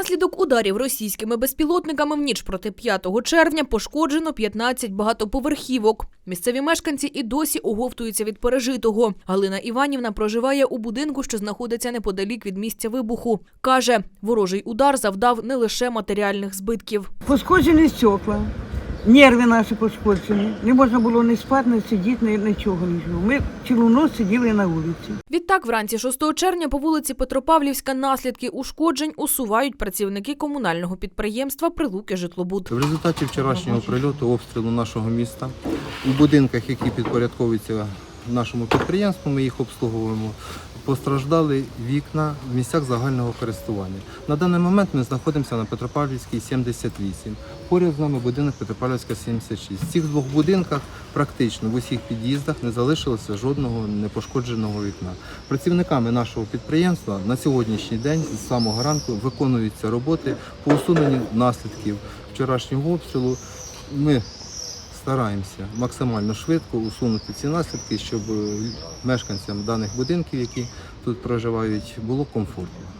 Внаслідок ударів російськими безпілотниками в ніч проти 5 червня пошкоджено 15 багатоповерхівок. Місцеві мешканці і досі оговтуються від пережитого. Галина Іванівна проживає у будинку, що знаходиться неподалік від місця вибуху. Каже, ворожий удар завдав не лише матеріальних збитків. Пошкоджені стекла, нерви наші пошкоджені. Не можна було не спати, не сидіти, не нічого нічого. Ми цілу ніч сиділи на вулиці. Відтак, вранці 6 червня по вулиці Петропавлівська наслідки ушкоджень усувають працівники комунального підприємства Прилуки Житлобуд. В результаті вчорашнього прильоту обстрілу нашого міста у будинках, які підпорядковуються нашому підприємству, ми їх обслуговуємо. Постраждали вікна в місцях загального користування. На даний момент ми знаходимося на Петропавлівській 78. Поряд з нами будинок Петропавлівська 76. В цих двох будинках практично в усіх під'їздах не залишилося жодного непошкодженого вікна. Працівниками нашого підприємства на сьогоднішній день з самого ранку виконуються роботи по усуненню наслідків вчорашнього обстрілу. Ми стараємося максимально швидко усунути ці наслідки, щоб е, мешканцям даних будинків, які тут проживають, було комфортно.